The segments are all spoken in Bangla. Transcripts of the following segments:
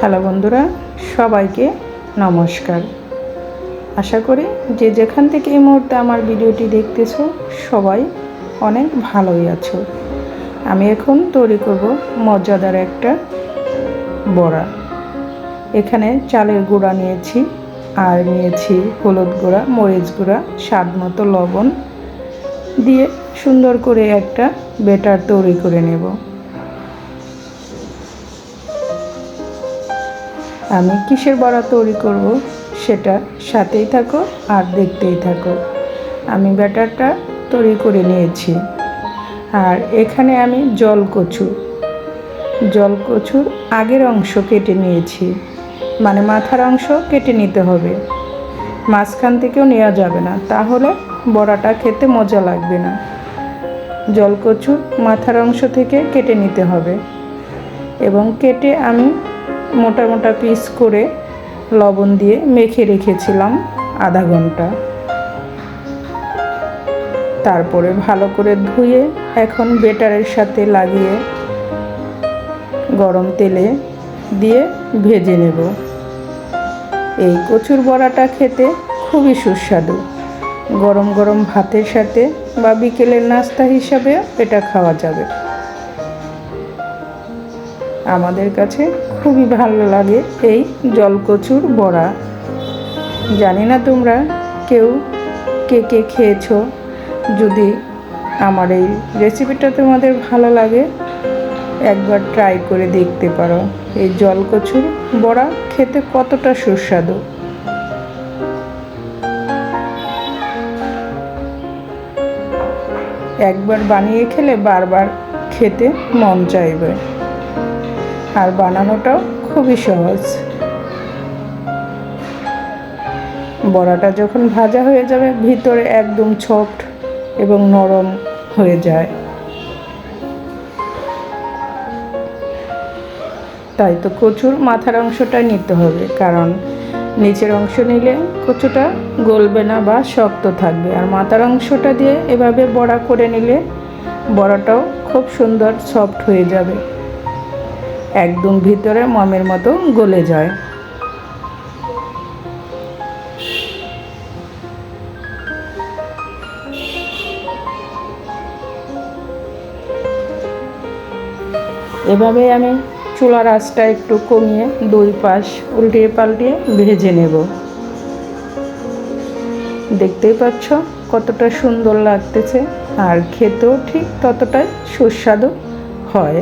হ্যালো বন্ধুরা, সবাইকে নমস্কার। আশা করি যে যেখান থেকে এই মুহূর্তে আমার ভিডিওটি দেখতেছো, সবাই অনেক ভালোই আছো। আমি এখন তৈরি করব মজাদার একটা বড়া। এখানে চালের গুঁড়া নিয়েছি, আর নিয়েছি হলুদ গুঁড়া, মরিচ গুঁড়া, স্বাদ মতো লবণ দিয়ে সুন্দর করে একটা বেটার তৈরি করে নেব। আমি কিসের বড়া তৈরি করব সেটা সাথেই থাকো আর দেখতেই থাকো। আমি ব্যাটারটা তৈরি করে নিয়েছি। আর এখানে আমি জল কচু জল কচুর আগের অংশ কেটে নিয়েছি। মানে মাথার অংশ কেটে নিতে হবে। মাঝখান থেকেও নেওয়া যাবে না, তাহলে বড়াটা খেতে মজা লাগবে না। জলকচু মাথার অংশ থেকে কেটে নিতে হবে। এবং কেটে আমি মোটা মোটা পিস করে লবণ দিয়ে মেখে রেখেছিলাম আধা ঘণ্টা। তারপরে ভালো করে ধুয়ে এখন বেটারের সাথে লাগিয়ে গরম তেলে দিয়ে ভেজে নেব। এই কচুর বড়াটা খেতে খুবই সুস্বাদু। গরম গরম ভাতের সাথে বা বিকেলের নাস্তা হিসাবে এটা খাওয়া যাবে। আমাদের কাছে খুবই ভালো লাগে এই জলকচুর বড়া। জানি না তোমরা কেউ কে কে খেয়েছো, যদি আমার এই রেসিপিটা তোমাদের ভালো লাগে, একবার ট্রাই করে দেখতে পারো। এই জলকচুর বড়া খেতে কতটা সুস্বাদু। একবার বানিয়ে খেলে বারবার খেতে মন চাইবে। আর বানানোটাও খুবই সহজ। বড়াটা যখন ভাজা হয়ে যাবে, ভিতরে একদম সফট এবং নরম হয়ে যায়। তাই তো কচুর মাথার অংশটা নিতে হবে, কারণ নিচের অংশ নিলে কচুটা গলবে না বা শক্ত থাকবে। আর মাথার অংশটা দিয়ে এভাবে বড়া করে নিলে বড়াটাও খুব সুন্দর সফট হয়ে যাবে। একদম ভিতরে মমের মতো গলে যায়। এভাবে আমি চুলার আঁচটা একটু কমিয়ে দুই পাশ উল্টিয়ে পাল্টিয়ে ভেজে নেব। দেখতেই পাচ্ছ কতটা সুন্দর লাগতেছে, আর খেতেও ঠিক ততটাই সুস্বাদু হয়।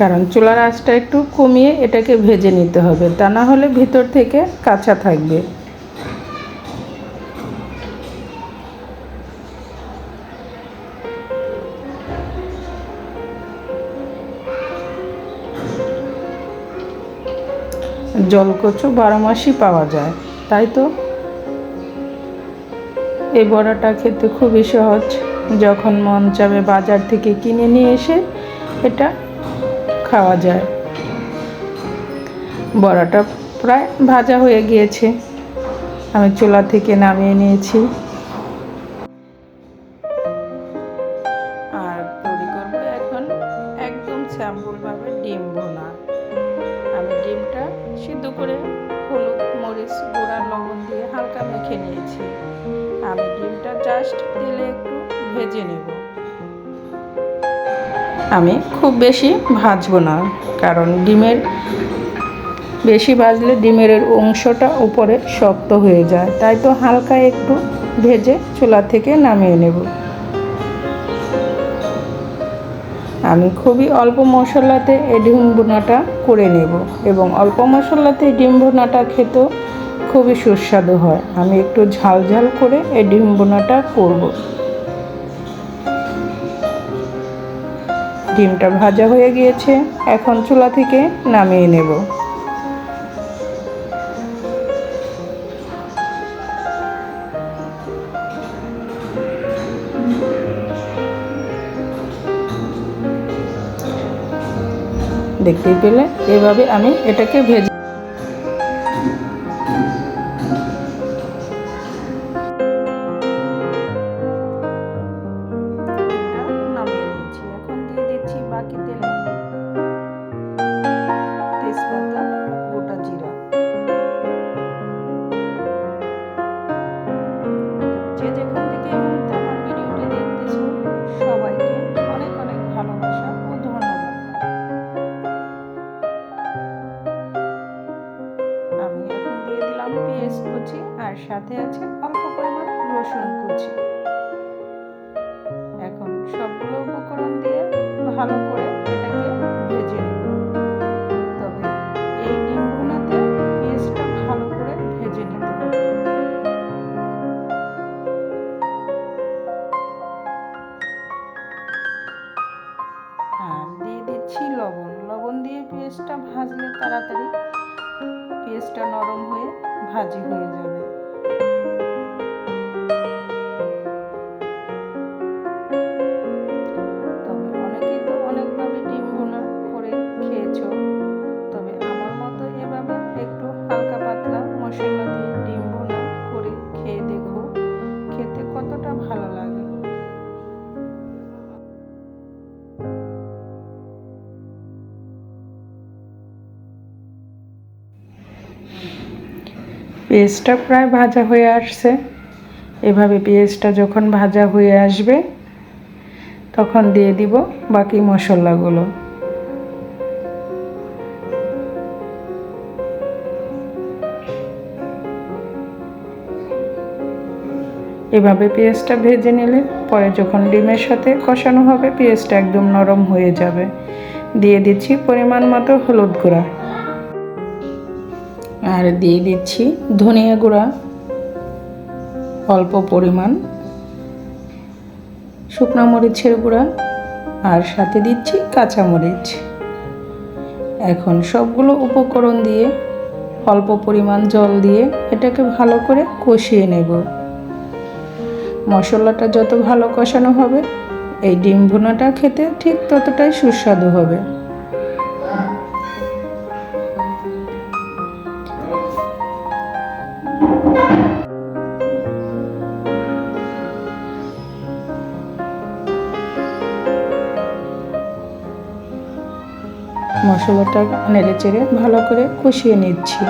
কারণ চুলার আঁচটা একটু কমিয়ে এটাকে ভেজে নিতে হবে। তা না হলে ভিতর থেকে কাঁচা থাকবে। জলকচু বারো মাসই পাওয়া যায়, তাই তো? এই বড়াটা খেতে খুবই সহজ। যখন মন চাবে বাজার থেকে কিনে নিয়ে এসে এটা খাওয়া যায়। বড়াটা প্রায় ভাজা হয়ে গিয়েছে। আমি চুলা থেকে নামিয়ে নিয়েছি। আমি খুব বেশি ভাজবো না, কারণ ডিমের বেশি ভাজলে ডিমের অংশটা উপরে শক্ত হয়ে যায়। তাই তো হালকা একটু ভেজে চুলা থেকে নামিয়ে নেব। আমি খুবই অল্প মশলাতে এই ডিম ভুনাটা করে নেব এবং অল্প মশলাতে ডিম ভুনাটা খেতেও খুবই সুস্বাদু হয়। আমি একটু ঝাল ঝাল করে এই ডিম ভুনাটা করব। ডিমটা ভাজা হয়ে গিয়েছে, এখন চুলা থেকে নামিয়ে নেব। দেখতেই পেলে? এভাবে আমি এটাকে ভেজে সাথে আছে অল্প পরিমাণ রসুন কুচি। এখন সবগুলো উপকরণ দিয়ে ভালো করে পেঁয়াজটা প্রায় ভাজা হয়ে আসছে। এভাবে পেঁয়াজটা যখন ভাজা হয়ে আসবে, তখন দিয়ে দিব বাকি মশলাগুলো। এভাবে পেঁয়াজটা ভেজে নিলে পরে যখন ডিমের সাথে কষানো হবে পেঁয়াজটা একদম নরম হয়ে যাবে। দিয়ে দিচ্ছি পরিমাণ মতো হলুদ গুঁড়া। আর দিয়ে দিচ্ছি ধনিয়া গুঁড়া, অল্প পরিমাণ, শুকনো মরিচের গুঁড়া আর সাথে দিচ্ছি কাঁচা মরিচ। এখন সবগুলো উপকরণ দিয়ে অল্প পরিমাণ জল দিয়ে এটাকে ভালো করে কষিয়ে নেব। মশলাটা যত ভালো কষানো হবে, এই ডিম ভুনাটা খেতে ঠিক ততটাই সুস্বাদু হবে। মশলাটা নেড়ে চেড়ে ভালো করে কষিয়ে নিচ্ছি।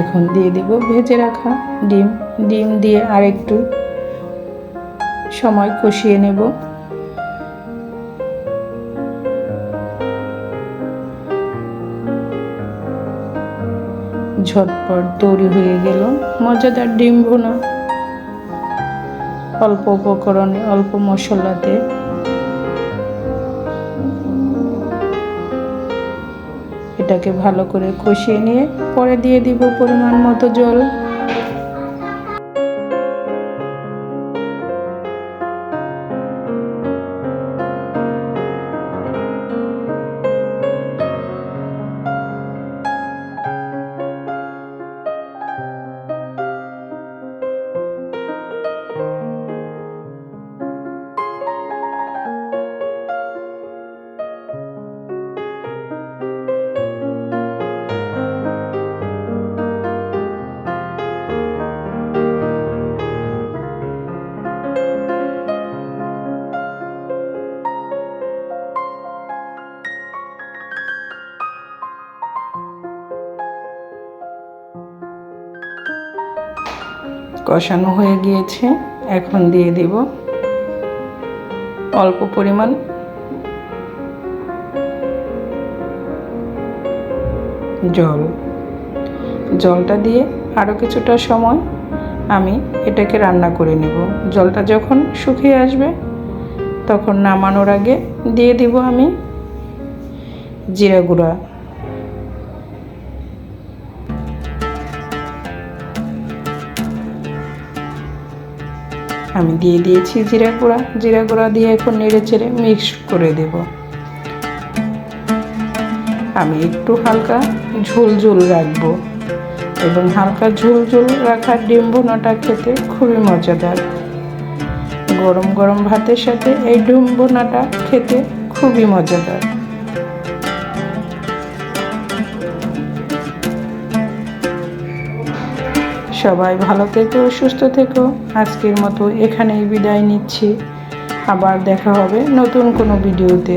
এখন দিয়ে দেব ভেজে রাখা ডিম। ডিম দিয়ে আরেকটু সময় কষিয়ে নেব। ঝটপট তৈরি হয়ে গেল। মজাদার ডিম ভুনা। অল্প উপকরণে, অল্প মশলাতে। এটাকে ভালো করে কষিয়ে নিয়ে পরে দিয়ে দিব পরিমাণ মতো জল। কষানো হয়ে গিয়েছে, এখন দিয়ে দেব অল্প পরিমাণ। জল। জলটা দিয়ে আরও কিছুটা সময় আমি এটাকে রান্না করে নেব। জলটা যখন শুকিয়ে আসবে, তখন নামানোর আগে দিয়ে দিব আমি জিরা গুঁড়া। আমি দিয়ে দিয়েছি জিরা গুঁড়া। জিরা গুঁড়া দিয়ে এখন নেড়ে চেড়ে মিক্স করে দেব। আমি একটু হালকা ঝোল ঝোল রাখব এবং হালকা ঝোল ঝোল রাখার ডিম ভুনাটা খেতে খুবই মজাদার। গরম গরম ভাতের সাথে এই ডিম ভুনাটা খেতে খুবই মজাদার। সবাই ভালো থেকো, সুস্থ থেকো। আজকের মতো এখানেই বিদায় নিচ্ছি। আবার দেখা হবে নতুন কোনো ভিডিওতে।